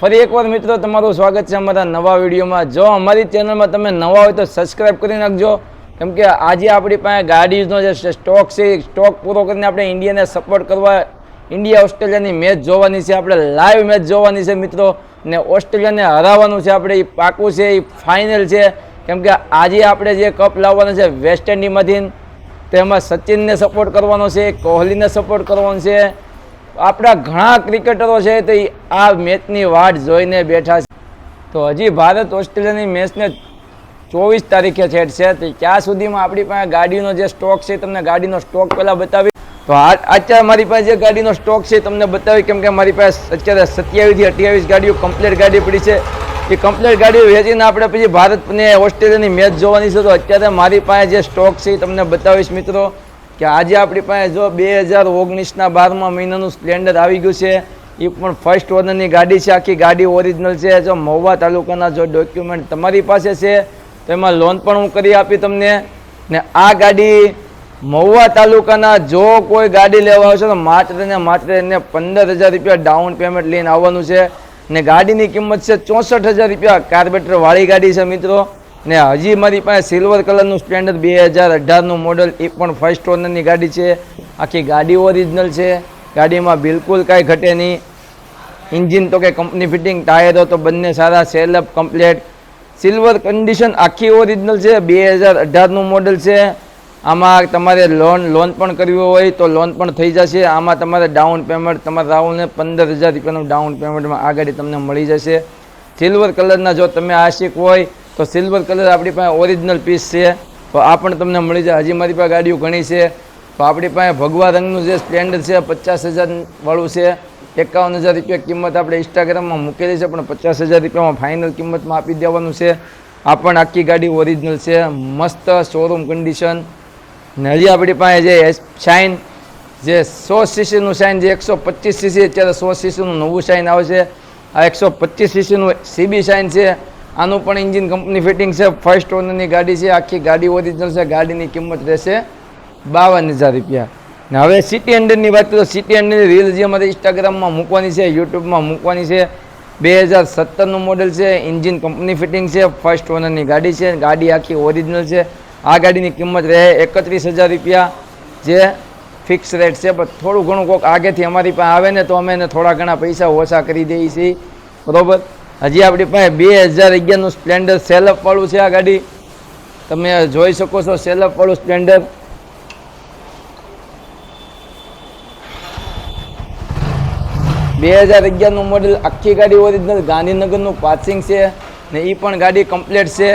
ફરી એકવાર મિત્રો, તમારું સ્વાગત છે અમારા નવા વિડીયોમાં. જો અમારી ચેનલમાં તમે નવા હોય તો સબસ્ક્રાઇબ કરી નાખજો. કેમ કે આજે આપણી પાસે ગાડીનો જે સ્ટોક છે, એ સ્ટોક પૂરો કરીને આપણે ઇન્ડિયાને સપોર્ટ કરવા, ઇન્ડિયા, ઓસ્ટ્રેલિયાની મેચ જોવાની છે. આપણે લાઈવ મેચ જોવાની છે મિત્રો. ને ઓસ્ટ્રેલિયાને હરાવવાનું છે આપણે. એ પાકું છે, એ ફાઇનલ છે. કેમ કે આજે આપણે જે કપ લાવવાનો છે વેસ્ટ ઇન્ડિઝમાંથી તેમાં સચિનને સપોર્ટ કરવાનો છે, કોહલીને સપોર્ટ કરવાનો છે. આપણા ઘણા ક્રિકેટરો છે તે આ મેચની વાટ જોઈને બેઠા છે. તો હજી ભારત ઓસ્ટ્રેલિયાની મેચને ચોવીસ તારીખે છેડ છે તો ત્યાં સુધીમાં આપણી પાસે ગાડીનો જે સ્ટોક છે તમને ગાડીનો સ્ટોક પહેલાં બતાવી. તો અત્યારે મારી પાસે જે ગાડીનો સ્ટોક છે તમને બતાવી, કેમ કે મારી પાસે અત્યારે સત્યાવીસથી અઠ્યાવીસ ગાડીઓ, કમ્પ્લીટ ગાડી પડી છે. એ કમ્પ્લીટ ગાડીઓ વેચીને આપણે પછી ભારતને ઓસ્ટ્રેલિયાની મેચ જોવાની છે. તો અત્યારે મારી પાસે જે સ્ટોક છે તમને બતાવીશ મિત્રો. કે આજે આપણી પાસે જો બે હજાર ઓગણીસના બારમા મહિનાનું સ્પ્લેન્ડર આવી ગયું છે એ પણ ફર્સ્ટ ઓનરની ગાડી છે, આખી ગાડી ઓરિજિનલ છે. જો મહુવા તાલુકાના જો ડોક્યુમેન્ટ તમારી પાસે છે, તો એમાં લોન પણ હું કરી આપી તમને. ને આ ગાડી મહુવા તાલુકાના જો કોઈ ગાડી લેવા આવશે, તો માત્ર ને માત્ર એને પંદર હજાર રૂપિયા ડાઉન પેમેન્ટ લઈને આવવાનું છે. ને ગાડીની કિંમત છે ચોસઠ હજાર રૂપિયા. કાર્બેટર વાળી ગાડી છે મિત્રો. ને હજી મારી પાસે સિલ્વર કલરનું સ્પ્લેન્ડર બે હજાર અઢારનું મોડલ એ પણ ફર્સ્ટ ઓનરની ગાડી છે. આખી ગાડી ઓરિજિનલ છે. ગાડીમાં બિલકુલ કાંઈ ઘટે નહીં. ઇન્જિન તો કે કંપની ફિટિંગ ટાયરો તો બંને સારા સેલઅપ કમ્પ્લેટ સિલ્વર કન્ડિશન આખી ઓરિજિનલ છે. બે હજાર અઢારનું મોડલ છે. આમાં તમારે લોન લોન પણ કરવી હોય તો લોન પણ થઈ જશે. આમાં તમારે ડાઉન પેમેન્ટ તમારે રાહુલને પંદર હજાર રૂપિયાનું ડાઉન પેમેન્ટમાં આ ગાડી તમને મળી જશે. સિલ્વર કલરના જો તમે આશિક હોય તો સિલ્વર કલર આપણી પાસે ઓરિજિનલ પીસ છે. તો આ પણ તમને મળી જાય. હજી મારી પાસે ગાડીઓ ઘણી છે. તો આપણી પાસે ભગવા રંગનું જે સ્પ્લેન્ડર છે, પચાસ હજારવાળું છે. એકાવન હજાર રૂપિયા કિંમત આપણે ઇન્સ્ટાગ્રામમાં મૂકેલી છે, પણ પચાસ હજાર રૂપિયામાં ફાઇનલ કિંમતમાં આપી દેવાનું છે. આ પણ આખી ગાડી ઓરિજિનલ છે. મસ્ત શોરૂમ કન્ડિશન ને હજી આપણી પાસે જે શાઇન જે સો સીસીનું શાઇન જે એકસો પચીસ સીસી અત્યારે સો સીસીનું નવું શાઇન આવે છે. આ એકસો પચીસ સીસીનું સીબી શાઇન છે. આનું પણ એન્જિન કંપની ફિટિંગ છે. ફર્સ્ટ ઓનરની ગાડી છે. આખી ગાડી ઓરિજિનલ છે. ગાડીની કિંમત રહેશે બાવન હજાર રૂપિયા. ને હવે સિટી હંડ્રેડની વાત તો સિટી હંડ્રેડની રીલ જે અમારે ઇન્સ્ટાગ્રામમાં મૂકવાની છે યુટ્યુબમાં મૂકવાની છે. બે હજાર સત્તરનું મોડેલ છે. એન્જિન કંપની ફિટિંગ છે. ફર્સ્ટ ઓનરની ગાડી છે. ગાડી આખી ઓરિજિનલ છે. આ ગાડીની કિંમત રહે એકત્રીસ હજાર રૂપિયા. જે ફિક્સ રેટ છે. પણ થોડું ઘણું કોઈક આગેથી અમારી પાસે આવે ને તો અમે એને થોડા ઘણા પૈસા ઓછા કરી દઈએ છીએ. બરોબર? હજી આપણી પાસે બે હજાર અગિયારનું સ્પ્લેન્ડર સેલઅપ વાળું છે આ ગાડી. તમે જોઈ શકો છો સેલઅપ વાળું સ્પ્લેન્ડર. બે હજાર અગિયારનું મોડેલ આખી ગાડી ઓરિજિનલ ગાંધીનગરનું પાસિંગ છે ને એ પણ ગાડી કમ્પ્લીટ છે.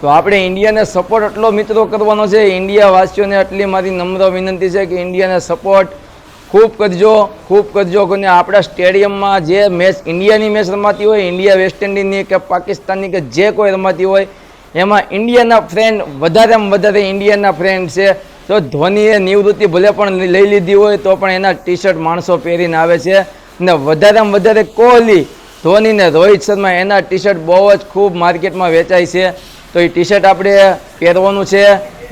તો આપણે ઇન્ડિયાને સપોર્ટ એટલો મિત્રો કરવાનો છે. ઇન્ડિયા વાસીઓને એટલી મારી નમ્ર વિનંતી છે કે ઇન્ડિયાને સપોર્ટ ખૂબ કરજો ખૂબ કરજો અને આપણા સ્ટેડિયમમાં જે મેચ ઇન્ડિયાની મેચ રમાતી હોય, ઇન્ડિયા વેસ્ટ ઇન્ડિઝની કે પાકિસ્તાનની કે જે કોઈ રમાતી હોય, એમાં ઇન્ડિયાના ફ્રેન્ડ વધારેમાં વધારે ઇન્ડિયાના ફ્રેન્ડ છે. તો ધોનીએ નિવૃત્તિ ભલે પણ લઈ લીધી હોય, તો પણ એના ટી શર્ટ માણસો પહેરીને આવે છે. ને વધારેમાં વધારે કોહલી ધોની ને રોહિત શર્મા એના ટી શર્ટ બહુ જ ખૂબ માર્કેટમાં વેચાય છે. તો એ ટી શર્ટ આપણે પહેરવાનું છે,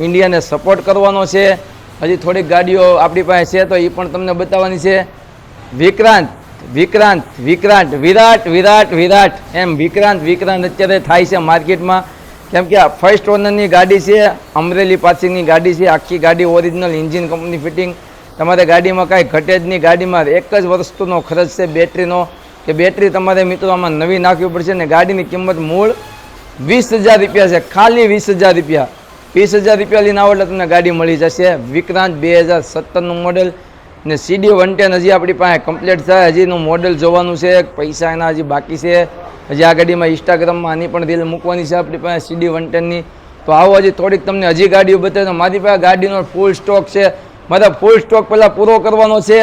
ઇન્ડિયાને સપોર્ટ કરવાનો છે. હજી થોડીક ગાડીઓ આપણી પાસે છે તો એ પણ તમને બતાવવાની છે. વિક્રાંત વિક્રાંત વિક્રાંત, વિરાટ વિરાટ વિરાટ. એમ વિક્રાંત વિક્રાંત અત્યારે થાય છે માર્કેટમાં. કેમ કે આ ફર્સ્ટ ઓનરની ગાડી છે, અમરેલી પાસિંગની ગાડી છે, આખી ગાડી ઓરિજિનલ એન્જિન કંપની ફિટિંગ તમારે ગાડીમાં કાંઈ ઘટે જ નહીં. ગાડીમાં એક જ વસ્તુનો ખર્ચ છે બેટરીનો, કે બેટરી તમારે મિત્રો આમાં નવી નાખવી પડશે ને ગાડીની કિંમત મૂળ વીસ હજાર રૂપિયા છે, ખાલી વીસ હજાર રૂપિયા. વીસ હજાર રૂપિયા લઈને આવો એટલે તમને ગાડી મળી જશે. વિક્રાંત બે હજાર સત્તરનું મોડેલ ને સીડી વન ટેન હજી આપણી પાસે કમ્પ્લીટ થાય હજીનું મોડેલ જોવાનું છે, પૈસા એના હજી બાકી છે. હજી આ ગાડીમાં ઇન્સ્ટાગ્રામમાં આની પણ રીલ મૂકવાની છે આપણી પાસે સીડી વન ટેનની. તો આવો હજી થોડીક તમને હજી ગાડીઓ બતાવે મારી પાસે ગાડીનો ફૂલ સ્ટોક છે. મારે ફૂલ સ્ટોક પહેલાં પૂરો કરવાનો છે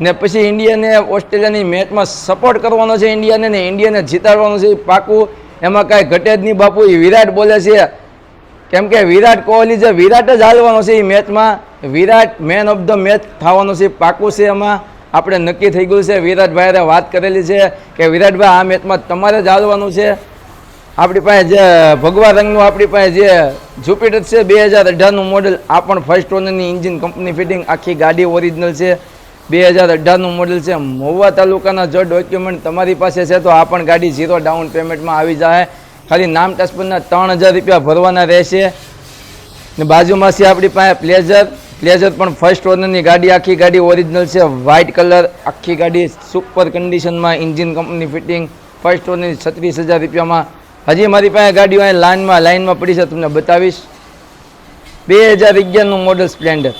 ને પછી ઇન્ડિયાને ઓસ્ટ્રેલિયાની મેચમાં સપોર્ટ કરવાનો છે ઇન્ડિયાને ને ઇન્ડિયાને જીતાડવાનું છે પાકું. એમાં કાંઈ ઘટે જ નહીં બાપુ, એ વિરાટ બોલે છે. કેમ કે વિરાટ કોહલી જે વિરાટ જ હાલવાનો છે એ મેચમાં, Virat man of the match થવાનો છે, પાકું છે એમાં. આપણે નક્કી થઈ ગયું છે, વિરાટભાઈએ વાત કરેલી છે કે વિરાટભાઈ, આ મેચમાં તમારે જ હાલવાનું છે. આપણી પાસે જે ભગવા રંગનું આપણી પાસે જે જુપિટર છે, બે હજાર અઢારનું મોડલ આ પણ ફર્સ્ટ ઓનરની ઇન્જિન કંપની ફિટિંગ આખી ગાડી ઓરિજિનલ છે. બે હજાર અઢારનું મોડલ છે. મહુવા તાલુકાના જો ડોક્યુમેન્ટ તમારી પાસે છે, તો આ પણ ગાડી ઝીરો ડાઉન પેમેન્ટમાં આવી જાય. ખાલી નામ ટાસ્પરના ત્રણ હજાર રૂપિયા ભરવાના રહેશે. ને બાજુમાં આપણી પાસે પ્લેઝર પ્લેઝર પણ ફર્સ્ટ ઓનરની ગાડી, આખી ગાડી ઓરિજિનલ છે. વ્હાઇટ કલર આખી ગાડી સુપર કન્ડિશનમાં ઇન્જિન કંપની ફિટિંગ ફર્સ્ટ ઓનરની છત્રીસ હજાર રૂપિયામાં. હજી મારી પાસે ગાડીઓ અહીં લાઇનમાં લાઇનમાં પડી છે, તમને બતાવીશ. બે હજાર અગિયારનું મોડલ સ્પ્લેન્ડર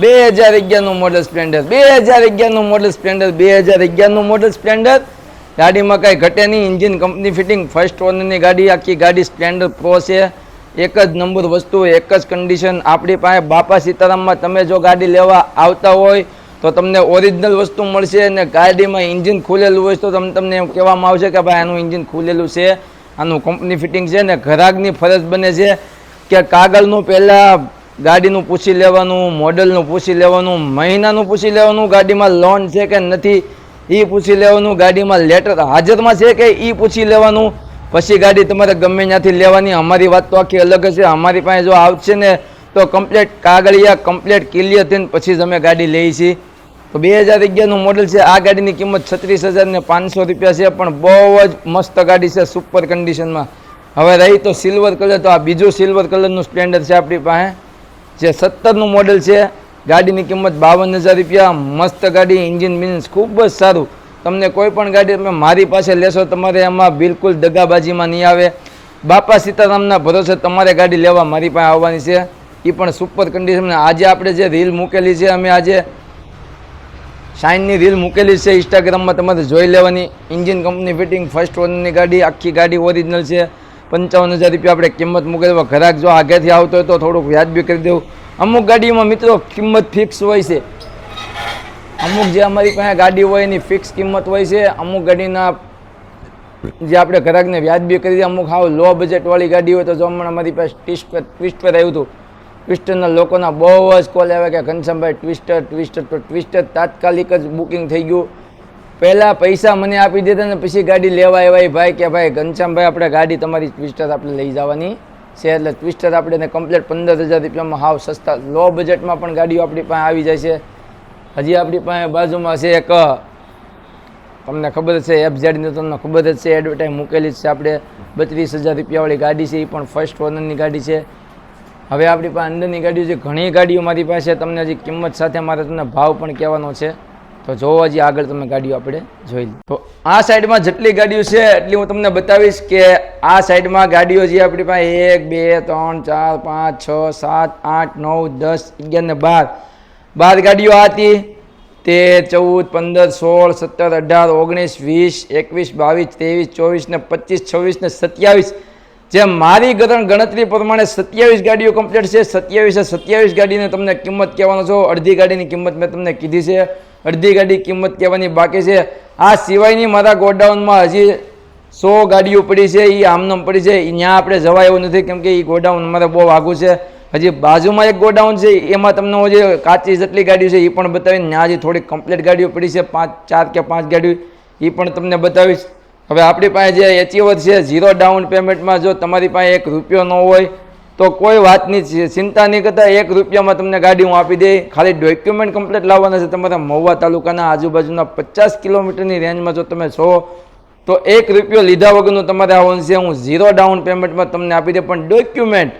બે હજાર અગિયારનું મોડલ સ્પ્લેન્ડર બે હજાર અગિયારનું મોડલ સ્પ્લેન્ડર બે હજાર અગિયારનું મોડલ સ્પ્લેન્ડર ગાડીમાં કાંઈ ઘટે નહીં ઇન્જિન કંપની ફિટિંગ ફર્સ્ટ ઓનરની ગાડી, આખી ગાડી સ્પ્લેન્ડર પ્રો છે. એક જ નંબર વસ્તુ, એક જ કન્ડિશન આપણી પાસે બાપા સીતારામમાં તમે જો ગાડી લેવા આવતા હોય, તો તમને ઓરિજિનલ વસ્તુ મળશે અને ગાડીમાં ઇન્જિન ખુલેલું હોય તો તમને તમને એમ કહેવામાં આવશે કે ભાઈ આનું ઇન્જિન ખુલેલું છે, આનું કંપની ફિટિંગ છે ને ઘરાકની ફરજ બને છે કે કાગળનું પહેલાં ગાડીનું પૂછી લેવાનું, મોડલનું પૂછી લેવાનું, મહિનાનું પૂછી લેવાનું ગાડીમાં લોન છે કે નથી એ પૂછી લેવાનું ગાડીમાં લેટર. હાજરમાં છે કે એ પૂછી લેવાનું? પછી ગાડી તમારે ગમે ત્યાંથી લેવાની. અમારી વાત તો આખી અલગ છે. અમારી પાસે જો આવશે ને, તો કમ્પ્લેટ કાગળિયા, કમ્પ્લેટ ક્લિયર થઈને પછી જ અમે ગાડી લઈએ છીએ. તો બે હજાર અગિયારનું મોડલ છે. આ ગાડીની કિંમત છત્રીસ હજાર ને પાંચસો રૂપિયા છે. પણ બહુ જ મસ્ત ગાડી છે સુપર કન્ડિશનમાં હવે રહી તો સિલ્વર કલર તો આ બીજું સિલ્વર કલરનું સ્પ્લેન્ડર છે આપણી પાસે. જે સત્તરનું મોડલ છે. ગાડીની કિંમત બાવન હજાર રૂપિયા. મસ્ત ગાડી ઇન્જિન બિન્સ ખૂબ જ સારું. તમને કોઈ પણ ગાડી તમે મારી પાસે લેશો, તમારે એમાં બિલકુલ દગાબાજીમાં નહીં આવે. બાપા સીતારામના ભરોસે તમારે ગાડી લેવા મારી પાસે આવવાની છે. એ પણ સુપર કન્ડિશન આજે આપણે જે રીલ મૂકેલી છે, અમે આજે શાઇનની રીલ મૂકેલી છે, ઇન્સ્ટાગ્રામમાં તમારે જોઈ લેવાની. ઇન્જિન કંપની ફિટિંગ ફર્સ્ટ ઓનરની ગાડી, આખી ગાડી ઓરિજિનલ છે. પંચાવન હજાર રૂપિયા આપણે કિંમત મૂકેલી. ઘરાક જો આગેથી આવતો હોય તો થોડુંક વ્યાજબી કરી દેવું. અમુક ગાડીમાં મિત્રો કિંમત ફિક્સ હોય છે. અમુક જે અમારી પાસે ગાડી હોય એની ફિક્સ કિંમત હોય છે. અમુક ગાડીના જે આપણે ગ્રાહકને વ્યાજબી કરી દે અમુક હાવ લો બજેટવાળી ગાડી હોય તો જો હમણાં અમારી પાસે ટ્વિસ્ટ ટ્વિસ્ટર આવ્યું હતું. ટ્વિસ્ટરના લોકોના બહુ જ કોલ આવે કે ઘનશ્યામભાઈ ટ્વિસ્ટર ટ્વિસ્ટર તો ટ્વિસ્ટર તાત્કાલિક જ બુકિંગ થઈ ગયું. પહેલાં પૈસા મને આપી દેતા ને પછી ગાડી લેવા આવ્યા ભાઈ કે ભાઈ, ઘનશ્યામભાઈ, આપણે ગાડી તમારી ટ્વિસ્ટર આપણે લઈ જવાની. છે એટલે ટ્વિસ્ટર આપણે એને કમ્પ્લેટ પંદર હજાર રૂપિયામાં હાવ સસ્તા. લો બજેટમાં પણ ગાડીઓ આપણી પાસે આવી જાય છે. હજી આપણી પાસે બાજુમાં છે એક, તમને ખબર છે એફ ઝેડની તમને ખબર જ છે એડવર્ટાઇઝ મૂકેલી જ છે આપણે. બત્રીસ હજાર રૂપિયાવાળી ગાડી છે, એ પણ ફર્સ્ટ ઓનરની ગાડી છે. હવે આપણી પાસે અંદરની ગાડીઓ છે, ઘણી ગાડીઓ મારી પાસે. તમને હજી કિંમત સાથે મારે તમને ભાવ પણ કહેવાનો છે. તો જોવો હજી આગળ તમે ગાડીઓ આપણે જોઈ તો આ સાઈડમાં જેટલી ગાડીઓ છે એટલી હું તમને બતાવીશ કે આ સાઈડમાં ગાડીઓ જે આપણી પાસે એક, બે, ત્રણ, ચાર, પાંચ, છ, સાત, આઠ, નવ, દસ, અગિયાર ને બાર. બાર ગાડીઓ હતી. તેર ચૌદ, પંદર, સોળ, સત્તર, અઢાર, ઓગણીસ, વીસ, એકવીસ, બાવીસ, ત્રેવીસ, ચોવીસ ને પચીસ, છવ્વીસ ને સત્યાવીસ. જે મારી ગણ ગણતરી પ્રમાણે સત્યાવીસ ગાડીઓ કમ્પ્લીટ છે. સત્યાવીસે સત્યાવીસ ગાડીને તમને કિંમત કહેવાનો છો. અડધી ગાડીની કિંમત મેં તમને કીધી છે. અડધી ગાડી કિંમત કહેવાની બાકી છે. આ સિવાયની મારા ગોડાઉનમાં હજી સો ગાડીઓ પડી છે એ આમનામ પડી છે. ત્યાં આપણે જવાય એવું નથી, કેમ કે એ ગોડાઉન મારે બહુ આઘું છે. હજી બાજુમાં એક ગોડાઉન છે, એમાં તમને જે કાચી જેટલી ગાડીઓ છે એ પણ બતાવીને ત્યાં હજી થોડી કમ્પ્લીટ ગાડીઓ પડી છે, પાંચ, ચાર કે પાંચ ગાડીઓ એ પણ તમને બતાવીશ. હવે આપણી પાસે જે એચીવર છે ઝીરો ડાઉન પેમેન્ટમાં જો તમારી પાસે એક રૂપિયો ન હોય તો કોઈ વાતની ચિંતા નહીં કરતા. એક રૂપિયામાં તમને ગાડી હું આપી દઈ ખાલી ડોક્યુમેન્ટ કમ્પ્લીટ લાવવાના છે તમારા મહુવા તાલુકાના આજુબાજુના પચાસ કિલોમીટરની રેન્જમાં જો તમે છો તો એક રૂપિયો લીધા વગરનું તમારે આવવાનું છે. હું ઝીરો ડાઉન પેમેન્ટમાં તમને આપી દે. પણ ડોક્યુમેન્ટ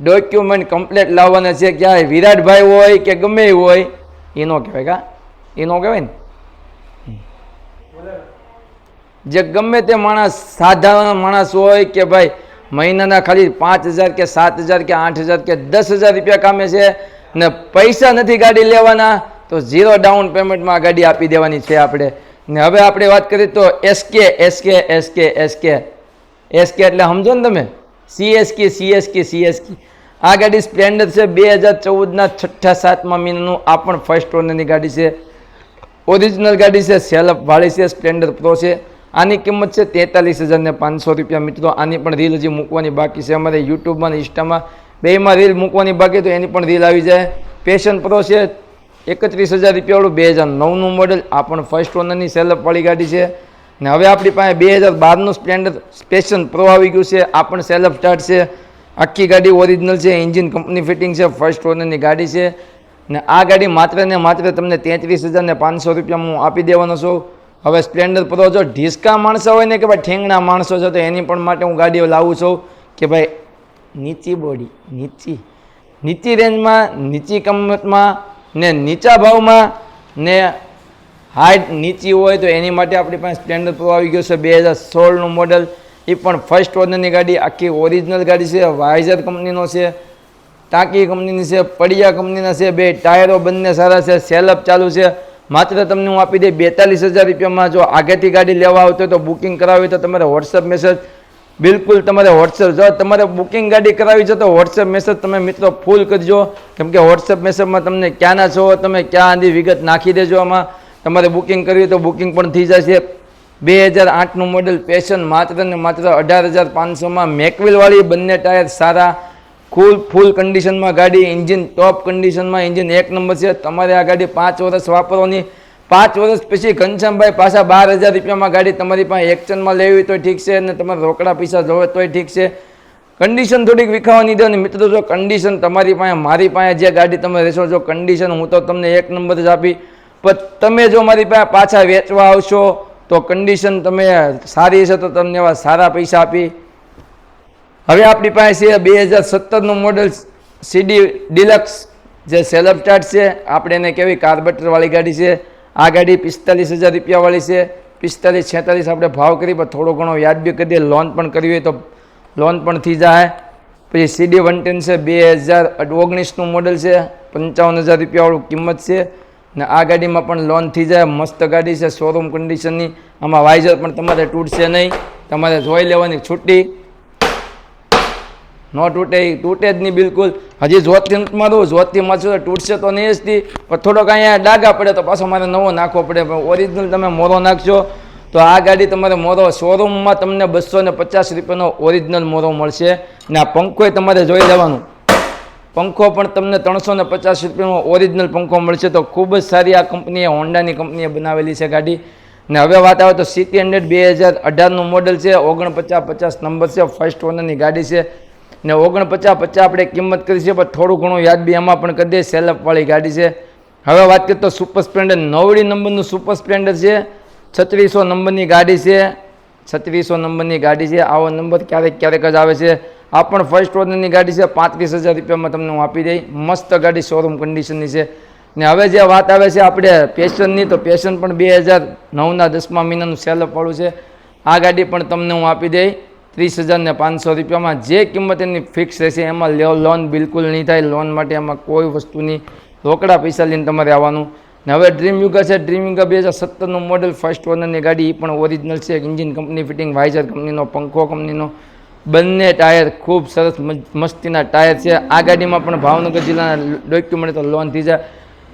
ડોક્યુમેન્ટ કમ્પ્લીટ લાવવાના છે. ક્યાંય વિરાટભાઈ હોય કે ગમે એ હોય એનો કહેવાય કા? એનો કહેવાય ને? જે ગમે તે માણસ સાધારણ માણસ હોય કે ભાઈ મહિનાના ખાલી પાંચ હજાર કે સાત હજાર કે આઠ હજાર કે દસ હજાર રૂપિયા કામે છે ને પૈસા નથી ગાડી લેવાના, તો ઝીરો ડાઉન પેમેન્ટમાં ગાડી આપી દેવાની છે આપણે. ને હવે આપણે વાત કરીએ તો SK SK SK SK SK એટલે સમજો ને તમે? સીએસકી સીએસકી સીએસકી આ ગાડી સ્પ્લેન્ડર છે બે હજાર ચૌદના છઠ્ઠા સાતમા મહિનાનું. આ પણ ફર્સ્ટ ઓનરની ગાડી છે. ઓરિજિનલ ગાડી છે સેલફ વાળી છે સ્પ્લેન્ડર પ્રો છે. આની કિંમત છે તેતાલીસ હજારને પાંચસો રૂપિયા. મિત્રો, આની પણ રીલ હજી મૂકવાની બાકી છે. અમારે યુટ્યુબમાં અને ઇન્સ્ટામાં બેમાં રીલ મૂકવાની બાકી તો એની પણ રીલ આવી જાય. પેશન પ્રો છે, એકત્રીસ હજાર રૂપિયાવાળું બે હજાર નવનું મોડલ આ પણ ફર્સ્ટ ઓનરની સેલફવાળી ગાડી છે. ને હવે આપણી પાસે બે હજાર બારનું સ્પ્લેન્ડર સ્પેશન પ્રો આવી ગયું છે. આ પણ સેલફ સ્ટાર્ટ છે. આખી ગાડી ઓરિજિનલ છે એન્જિન કંપની ફિટિંગ છે ફર્સ્ટ ઓનરની ગાડી છે. ને આ ગાડી માત્ર ને માત્ર તમને તેત્રીસ હજાર ને પાંચસો રૂપિયામાં હું આપી દેવાનો છું. હવે સ્પ્લેન્ડર પ્રો જો ઢીસકા માણસો હોય ને કે ભાઈ ઠેંગણા માણસો છે, તો એની પણ માટે હું ગાડીઓ લાવું છું કે ભાઈ નીચી બોડી, નીચી. નીચી રેન્જમાં, નીચી કિંમતમાં ને નીચા ભાવમાં ને હાઈટ નીચી હોય તો એની માટે આપણી પાસે સ્પ્લેન્ડર પ્રો આવી ગયો છે બે હજાર સોળનું મોડલ. એ પણ ફર્સ્ટ ઓનરની ગાડી, આખી ઓરિજિનલ ગાડી છે, વાઇઝર કંપનીનો છે, ટાંકી કંપનીની છે, પડિયા કંપનીના છે, બે ટાયરો બંને સારા છે, સેલઅપ ચાલુ છે. માત્ર તમને હું આપી દઈ બેતાલીસ હજાર રૂપિયામાં જો આગેથી ગાડી લેવા આવતો તો બુકિંગ કરાવી તો તમારે વોટ્સઅપ મેસેજ બિલકુલ તમારે વોટ્સએપ જો તમારે બુકિંગ ગાડી કરાવી છે તો વોટ્સએપ મેસેજ તમે મિત્રો ફૂલ કરજો. કેમ કે વોટ્સએપ મેસેજમાં તમને ક્યાંના છો, તમે ક્યાં આંધી વિગત નાખી દેજો આમાં. તમારે બુકિંગ કરવી તો બુકિંગ પણ થઈ જશે. બે હજાર આઠનું મોડેલ પેશન માત્ર ને માત્ર અઢાર હજાર પાંચસોમાં મેકવિલવાળી બંને ટાયર સારા ફૂલ ફૂલ કન્ડિશનમાં ગાડી એન્જિન ટોપ કન્ડિશનમાં એન્જિન એક નંબર છે. તમારે આ ગાડી પાંચ વર્ષ વાપરવાની. પાંચ વર્ષ પછી ઘનશ્યામભાઈ પાછા બાર હજાર રૂપિયામાં ગાડી તમારી પાસે એક્શનમાં લેવી તો ઠીક છે અને તમારે રોકડા પૈસા જોવે તોય ઠીક છે. કન્ડિશન થોડીક વિખાવાની દો અને મિત્રો જો કન્ડિશન તમારી પાસે, મારી પાસે જે ગાડી તમે રહેશો જો કન્ડિશન હું તો તમને એક નંબર જ આપી. પણ તમે જો મારી પાસે પાછા વેચવા આવશો, તો કન્ડિશન તમે સારી છે તો તમને એવા સારા પૈસા આપી. હવે આપણી પાસે છે બે હજાર સત્તરનું મોડલ સીડી ડિલક્સ જે સેલ્ફ સ્ટાર્ટ છે. આપણે એને કેવી કાર્બેટરવાળી ગાડી છે. આ ગાડી પિસ્તાલીસ હજાર રૂપિયાવાળી છે. પિસ્તાલીસ છેતાલીસ આપણે ભાવ કરી, પણ થોડો ઘણો વ્યાજબી કરી દે. લોન પણ કરવી હોય તો લોન પણ થઈ જાય. પછી સીડી વન ટેન છે, બે હજાર ઓગણીસનું મોડલ છે. પંચાવન હજાર રૂપિયાવાળું કિંમત છે. ને આ ગાડીમાં પણ લોન થઈ જાય. મસ્ત ગાડી છે શોરૂમ કન્ડિશનની આમાં વાઇઝર પણ તમારે તૂટશે નહીં. તમારે જોઈ લેવાની છૂટી. ન તૂટે એ તૂટે જ નહીં બિલકુલ. હજી જોતથી મારું જોતથી મારશું તો તૂટશે તો નહીં જ પણ થોડોક અહીંયા ડાઘા પડે તો પાછો મારે નવો નાખવો પડે. પણ ઓરિજિનલ તમે મોરો નાખશો તો આ ગાડી તમારે મોરો શોરૂમમાં તમને બસો ને પચાસ રૂપિયાનો ઓરિજિનલ મોરો મળશે. ને આ પંખોય તમારે જોઈ લેવાનું. પંખો પણ તમને ત્રણસો ને પચાસ રૂપિયાનો ઓરિજિનલ પંખો મળશે. તો ખૂબ જ સારી આ કંપનીએ, હોન્ડાની કંપનીએ બનાવેલી છે ગાડી. ને હવે વાત આવે તો સિટી હંડ્રેડ બે હજાર અઢારનું મોડલ છે. ઓગણપચાસ પચાસ નંબર છે. ફર્સ્ટ ઓનરની ગાડી છે. ને ઓગણપચાસ પચાસ આપણે કિંમત કરી છે, પણ થોડું ઘણું યાદબી એમાં પણ કરી દે સેલઅપવાળી ગાડી છે. હવે વાત કરીએ તો સુપર સ્પ્લેન્ડર, નવડી નંબરનું સુપર સ્પ્લેન્ડર છે, છત્રીસો નંબરની ગાડી છે, છત્રીસો નંબરની ગાડી છે, આવો નંબર ક્યારેક ક્યારેક જ આવે છે. આ પણ ફર્સ્ટ ઓનરની ગાડી છે, પાંત્રીસ હજાર રૂપિયામાં તમને હું આપી દઈ. મસ્ત ગાડી શોરૂમ કન્ડિશનની છે. ને હવે જે વાત આવે છે આપણે પેશનની તો પેશન પણ બે હજાર નવના દસમા મહિનાનું સેલઅપવાળું છે. આ ગાડી પણ તમને હું આપી દઈ. ત્રીસ હજારને પાંચસો રૂપિયામાં જે કિંમત એની ફિક્સ રહેશે, એમાં લોન બિલકુલ નહીં થાય. લોન માટે એમાં કોઈ વસ્તુની રોકડા પૈસા લઈને તમારે આવવાનું. ને હવે ડ્રીમ યુગા છે. ડ્રીમ યુગા બે હજાર સત્તરનું મોડલ ફર્સ્ટ ઓનરની ગાડી એ પણ ઓરિજિનલ છે. ઇન્જિન કંપની ફિટિંગ વાઇઝર કંપનીનો પંખો કંપનીનો બંને ટાયર ખૂબ સરસ મસ્તીના ટાયર છે. આ ગાડીમાં પણ ભાવનગર જિલ્લાના ડોક્યુમેન્ટ તો લોન થઈ જાય.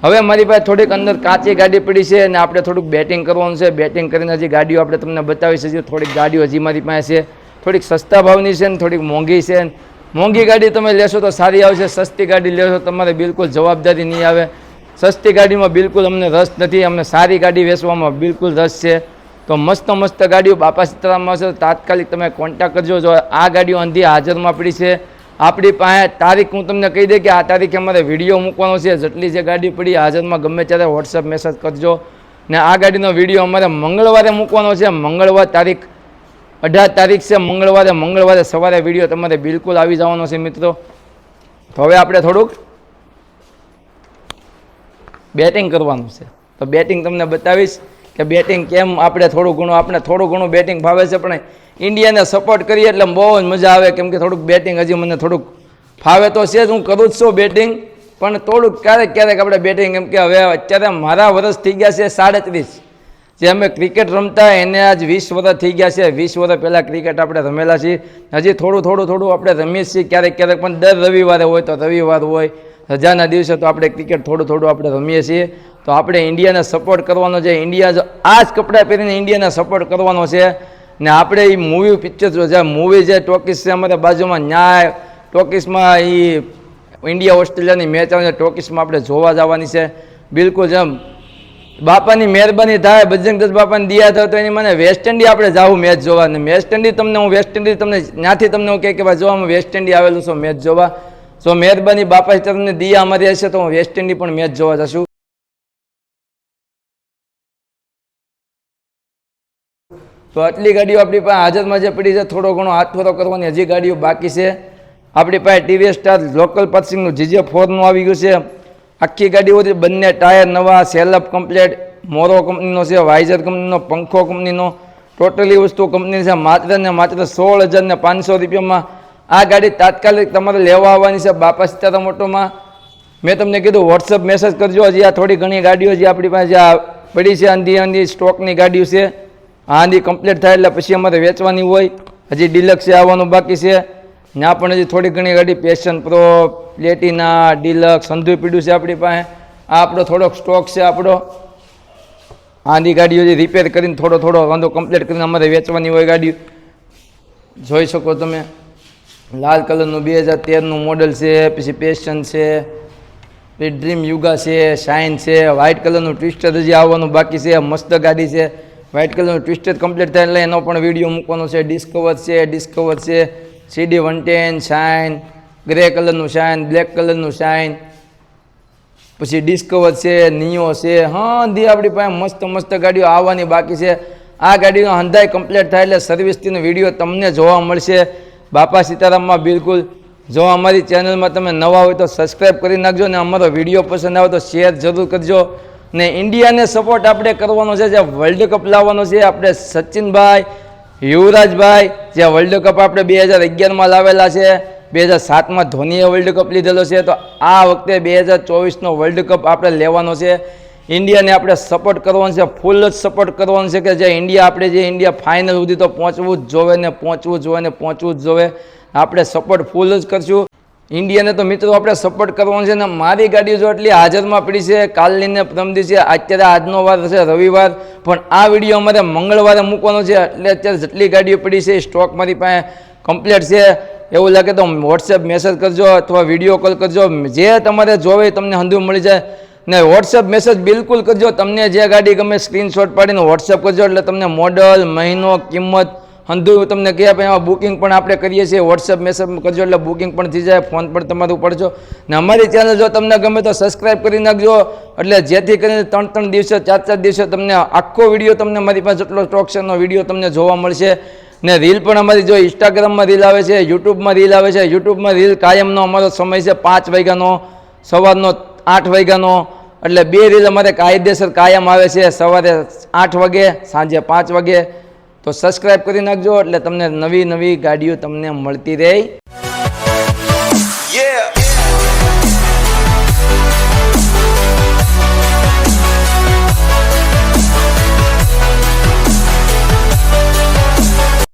હવે મારી પાસે થોડીક અંદર કાચી ગાડી પડી છે અને આપણે થોડુંક બેટિંગ કરવાનું છે. બેટિંગ કરીને હજી ગાડીઓ આપણે તમને બતાવી શકીએ થોડીક ગાડીઓ હજી મારી પાસે છે. થોડીક સસ્તા ભાવની છે ને થોડીક મોંઘી છે ને. મોંઘી ગાડી તમે લેશો તો સારી આવશે, સસ્તી ગાડી લેશો તમારે બિલકુલ જવાબદારી નહીં આવે. સસ્તી ગાડીમાં બિલકુલ અમને રસ નથી, અમને સારી ગાડી વેચવામાં બિલકુલ રસ છે. તો મસ્ત મસ્ત ગાડીઓ બાપા સીતારામમાં છે તો તાત્કાલિક તમે કોન્ટેક કરજો. જો આ ગાડીઓ અંધી હાજરમાં પડી છે, આપણી પાસે તારીખ હું તમને કહી દઈ કે આ તારીખે અમારે વીડિયો મૂકવાનો છે. જેટલી જે ગાડી પડી હાજરમાં ગમે ત્યારે વોટ્સઅપ મેસેજ કરજો. ને આ ગાડીનો વીડિયો અમારે મંગળવારે મૂકવાનો છે. મંગળવાર તારીખ અઢાર તારીખ છે, મંગળવારે મંગળવારે સવારે વીડિયો તમારે બિલકુલ આવી જવાનો છે મિત્રો. તો હવે આપણે થોડુંક બેટિંગ કરવાનું છે. તો બેટિંગ તમને બતાવીશ કે બેટિંગ કેમ આપણે થોડું ઘણું, આપણે થોડું ઘણું બેટિંગ ભાવે છે, પણ ઇન્ડિયાને સપોર્ટ કરીએ એટલે બહુ જ મજા આવે, કેમ કે થોડુંક બેટિંગ હજી મને થોડુંક ફાવે તો છે જ, હું કરું જ છું બેટિંગ પણ થોડુંક ક્યારેક ક્યારેક આપણે બેટિંગ કેમ કે હવે અત્યારે મારા વરસ થઈ ગયા છે સાડત્રીસ. જે અમે ક્રિકેટ રમતા એને આજ વીસ વર્ષ થઈ ગયા છે. વીસ વર્ષ પહેલાં ક્રિકેટ આપણે રમેલા છીએ. હજી થોડું થોડું થોડું આપણે રમીએ છીએ. ક્યારેક ક્યારેક પણ દર રવિવારે હોય તો રવિવાર હોય. રજાના દિવસે તો આપણે ક્રિકેટ થોડું થોડું આપણે રમીએ છીએ. તો આપણે ઇન્ડિયાને સપોર્ટ કરવાનો છે. ઇન્ડિયા જો આ જ કપડાં પહેરીને ઇન્ડિયાને સપોર્ટ કરવાનો છે. ને આપણે એ મૂવી પિક્ચર જે મૂવી જે ટોકીસ છે અમારે બાજુમાં, ન્યાય ટોકીસમાં એ ઇન્ડિયા ઓસ્ટ્રેલિયાની મેચ આવે છે. ટોકીસમાં આપણે જોવા જવાની છે. બિલકુલ જેમ બાપાની મહેરબાની થાય બજરંગદાસ બાપાની દિયા થાય, તો એની મને વેસ્ટ ઇન્ડિયા આપણે જાવું મેચ જોવા. ને વેસ્ટ ઇન્ડિઝ તમને હું વેસ્ટ ઇન્ડિઝ તમને, ત્યાંથી તમને હું કે ભાઈ જોવા વેસ્ટ ઇન્ડિયા આવેલું છું મેચ જોવા. સો મહેરબાની બાપા તમને દિયા અમારી હશે તો હું વેસ્ટ ઇન્ડી પણ મેચ જોવા જશું. તો આટલી ગાડીઓ આપણી પાસે હાજરમાં જે પડી છે, થોડો ઘણો હાથફેરો કરવાની હજી ગાડીઓ બાકી છે. આપણી પાસે ટીવીએસ સ્ટાર લોકલ પર્સિંગનું જીજે ફોરનું આવી ગયું છે. આખી ગાડીઓ બંને ટાયર નવા, સેલઅપ કમ્પ્લેટ, મોરો કંપનીનો છે, વાઇઝર કંપનીનો, પંખો કંપનીનો, ટોટલી વસ્તુ કંપની છે, માત્ર ને માત્ર સોળ હજાર ને પાંચસો રૂપિયામાં. આ ગાડી તાત્કાલિક તમારે લેવા આવવાની છે, બાપા સીતારામ ઓટોમાં. મેં તમને કીધું વોટ્સઅપ મેસેજ કરજો, હજી આ થોડી ઘણી ગાડીઓ જે આપણી પાસે આ પડી છે, આંધી આંધી સ્ટોકની ગાડીઓ છે. આંધી કમ્પ્લીટ થાય એટલે પછી અમારે વેચવાની હોય. હજી ડિલક્સે આવવાનું બાકી છે. ત્યાં પણ હજી થોડી ઘણી ગાડી પેશન પ્રો પ્લેટિના ડીલક સંધુ પીડ્યું છે આપણી પાસે. આ આપણો થોડોક સ્ટોક છે આપણો. આની ગાડીઓ જે રિપેર કરીને થોડો થોડો વાંધો કમ્પ્લીટ કરીને અમારે વેચવાની હોય ગાડી. જોઈ શકો તમે. લાલ કલરનું બે હજાર તેરનું મોડલ છે, પછી પેશન છે, પછી ડ્રીમ યુગા છે શાઇન છે વ્હાઇટ કલરનું ટ્વિસ્ટર હજી આવવાનું બાકી છે, મસ્ત ગાડી છે. વ્હાઇટ કલરનું ટ્વિસ્ટર કમ્પ્લીટ થાય એટલે એનો પણ વીડિયો મૂકવાનો છે ડિસ્કવર છે ડિસ્કવર છે. CD one ten shine grey કલરનું શાઇન બ્લેક કલરનું શાઇન પછી ડિસ્કવર છે નિયો છે. હા દી આપણી પાસે મસ્ત મસ્ત ગાડીઓ આવવાની બાકી છે. આ ગાડીનો હંધાઈ કમ્પ્લીટ થાય એટલે સર્વિસનો વીડિયો તમને જોવા મળશે. બાપા સીતારામમાં બિલકુલ. જો અમારી ચેનલમાં તમે નવા હોય તો સબસ્ક્રાઈબ કરી નાખજો ને અમારો વીડિયો પસંદ આવે તો શેર જરૂર કરજો. ને ઇન્ડિયાને સપોર્ટ આપણે કરવાનો છે, જે વર્લ્ડ કપ લાવવાનો છે, આપણે સચિનભાઈ યુવરાજભાઈ જે વર્લ્ડ કપ આપણે બે હજાર અગિયારમાં લાવેલા છે, બે હજાર સાતમાં ધોનીએ વર્લ્ડ કપ લીધેલો છે, તો આ વખતે બે હજાર ચોવીસનો વર્લ્ડ કપ આપણે લેવાનો છે. ઇન્ડિયાને આપણે સપોર્ટ કરવાનો છે ફૂલ જ સપોર્ટ કરવાનો છે કે જે ઇન્ડિયા આપણે જે ઇન્ડિયા ફાઇનલ સુધી તો પહોંચવું જ જોવે ને પહોંચવું જોવે ને પહોંચવું જ જોવે. આપણે સપોર્ટ ફૂલ જ કરશું. ઇન્ડિયાને તો મિત્રો આપણે સપોર્ટ કરવાનો છે ને મારી ગાડીઓ જો એટલી હાજરમાં પડી છે, કાલની પ્રમદી છે અત્યારે આજનો વાર છે રવિવાર, પણ આ વીડિયો અમારે મંગળવારે મૂકવાનો છે, એટલે અત્યારે જેટલી ગાડીઓ પડી છે સ્ટોક મારી પાસે કમ્પ્લીટ છે. એવું લાગે તો વોટ્સએપ મેસેજ કરજો અથવા વીડિયો કોલ કરજો. જે તમારે જોવે તમને હંધું મળી જાય. ને વોટ્સએપ મેસેજ બિલકુલ કરજો. તમને જે ગાડી ગમે સ્ક્રીનશોટ પાડીને વોટ્સએપ કરજો, એટલે તમને મોડલ મહિનો, કિંમત હંધુ, તમને કહે ભાઈ એમાં બુકિંગ પણ આપણે કરીએ છીએ વોટ્સએપ મેસેજ કરજો, એટલે બુકિંગ પણ થઈ જાય ફોન પણ તમારું પડજો. ને અમારી ચેનલ જો તમને ગમે તો સબસ્ક્રાઈબ કરી નાખજો, એટલે જેથી કરીને ત્રણ ત્રણ દિવસે, ચાર ચાર દિવસે તમને આખો વીડિયો તમને મારી પાસે જેટલો સ્ટોક એનો વીડિયો તમને જોવા મળશે. ને રીલ પણ અમારી જો ઇન્સ્ટાગ્રામમાં રીલ આવે છે યુટ્યુબમાં રીલ આવે છે યુટ્યુબમાં રીલ કાયમનો અમારો સમય છે પાંચ વાગ્યાનો, સવારનો આઠ વાગ્યાનો, એટલે બે રીલ અમારે કાયદેસર કાયમ આવે છે, સવારે આઠ વાગે, સાંજે પાંચ વાગે. તો સબસ્ક્રાઈબ કરી નાખજો એટલે તમને નવી નવી ગાડીઓ તમને મળતી રહે.